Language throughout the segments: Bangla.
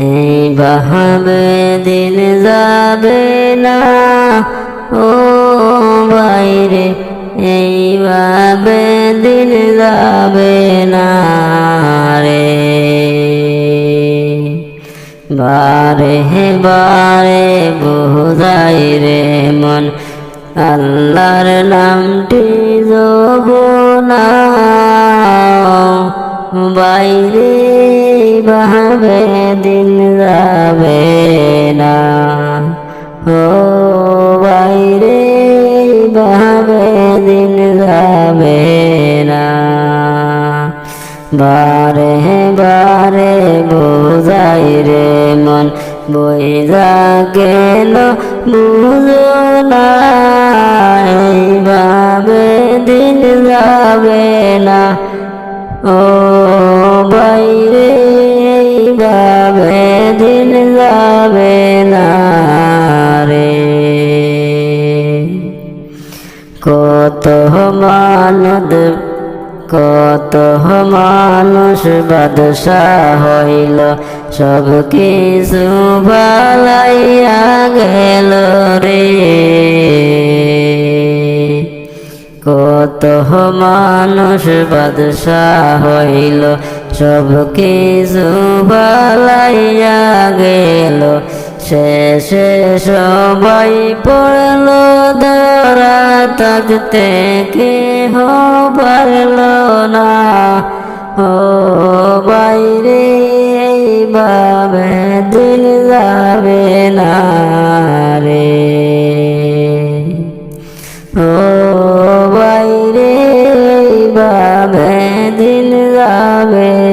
এইভাবে দিন যাবে না। ও বাইরে এইভাবে দিন যাবে না রে। বারে বারে, বোঝাই রে মন। আল্লাহর নামটি যাব না বাইরে ভাবে দিন যাবে না। ও বাইরে ভাবে দিন যাবে না। বারে বারে বোঝাই রে মন বইজা গেল বুঝো না। এইভাবে দিন যাবে না। না রে কত মানদ কত মানুষ বাদশাহ হইল, সব কিছু ভালাইয়া গেল রে। কত মানুষ বাদশাহ হইল, সব কিছু ভালাইয়া গেল শেষে সবাই পড়ল ধরা থাকতে কেহ পারল না। ও বাইরে এইভাবে দিন যাবে না রে। ও বাইরে এইভাবে দিন যাবে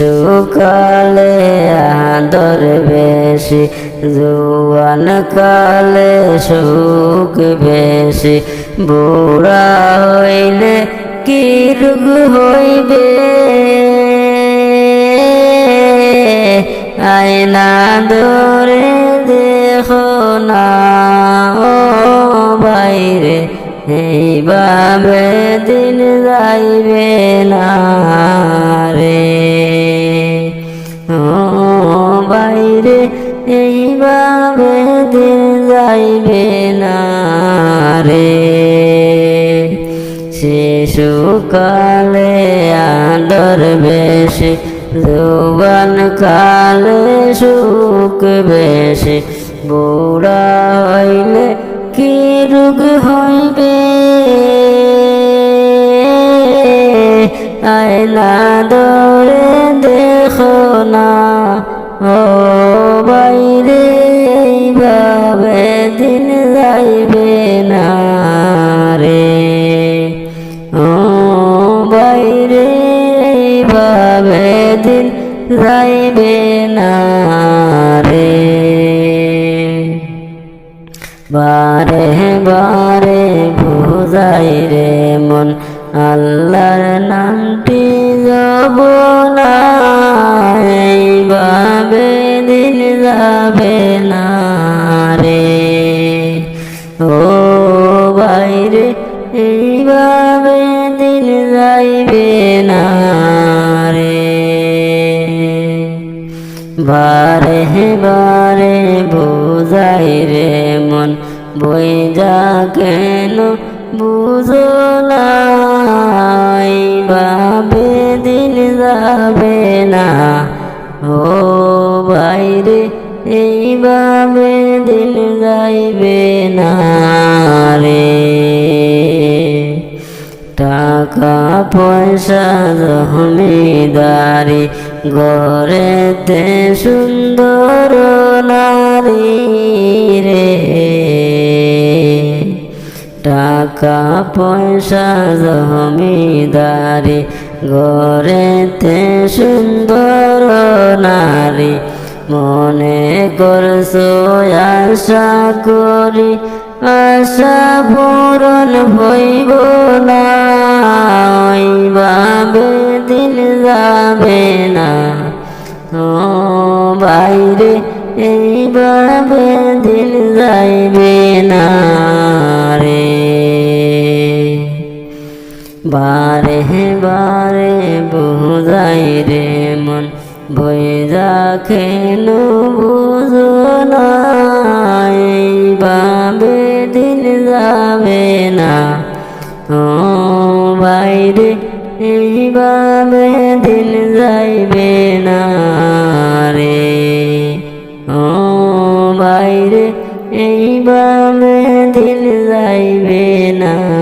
শিশুকালে আদর বেশি, জুয়ান কালে সুখ বেশি। বুড়া হইলে কি রোগ হইবে? আয়না ধরে দেখো না বাইরে এইভাবে দিন যাইবে না রে। বাইরে এইভাবে দিন যাইবে না রে। শিশুকালে আদর বেশি, যৌবন কালে সুখ বেশি। বুড়া হইলে কি রোগ হইবে? আয়না দরে দেখো না। বাইরে দিন যাইবে না রে। ও বাইরে দিন যাইবে না রে। বারে বারে বুঝাই রে মন, আল্লাহর নামটি যাব ও বাইরে এইভাবে দিন যাইবে না রে। বারে বারে বোঝাই রে মন, বই যা কেন বুঝো না? দিন যাবে না। ও বাইরে এইভাবে দিন যাইবে না রে। টাকা পয়সা জমিদারি গড়েতে সুন্দর নারী রে। টাকা পয়সা জমিদারি গড়েতে সুন্দর নারী মনে করছ, আশা করি, আশা পূরণ হইব না। ওইভাবে দিন যাবে না। ও বাইরে এইভাবে দিন যাইবে না রে। বারে বারে বুঝাই রে মন বইরা কেন বুঝো এইভাবে দিন যাবে না। ও বাইরে, এইভাবে দিন যাইবে না রে। ও বাইরে, এইভাবে দিন যাইবে না।